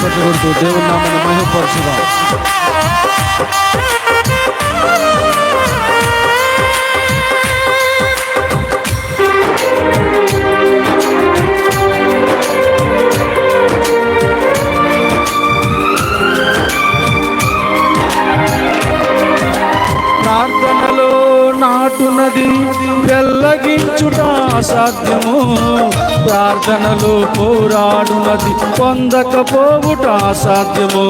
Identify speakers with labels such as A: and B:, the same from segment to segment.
A: Ah, ah, ah, ah, ah, ఉన్నది. వెల్లగించుట అసాధ్యము. ప్రార్థనలో పోరాడునది పొందకపోవుట అసాధ్యము.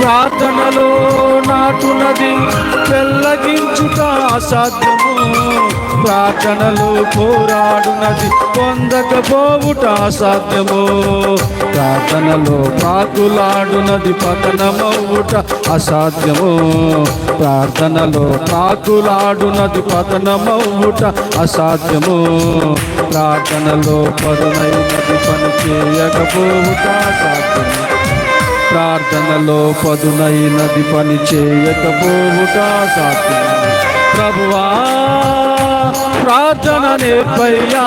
A: ప్రార్థనలో నాటునది వెల్లగించుట అసాధ్యము. ప్రార్థనలో పోరాడునది పొందకపోవుట అసాధ్యము. ప్రార్థనలో ప్రాకులాడునది పతనమవుట అసాధ్యము. ప్రార్థనలో ప్రాకులాడునది పతనమవుట అసాధ్యము. ప్రార్థనలో పదునైనది పని చేయకపోవుట అసాధ్యము. ప్రార్థనలో పదునైనది పని చేయకపోవుట సాధ్యం ప్రభువా ప్రార్థన నేర్పయ్యా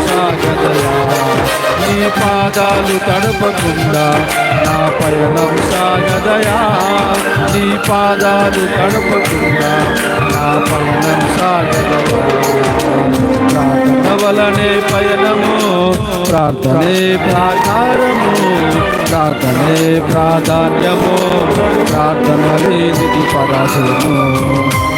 A: పాదాలు తడపకుండా నా పయనం సాగదయా. నీ పాదాలు తడపకుండా నా పయనం సాగదయా. పయనము ప్రార్థనే ప్రాకారము ప్రార్థనే ప్రాధాన్యము ప్రార్థన లేనిది పరాశము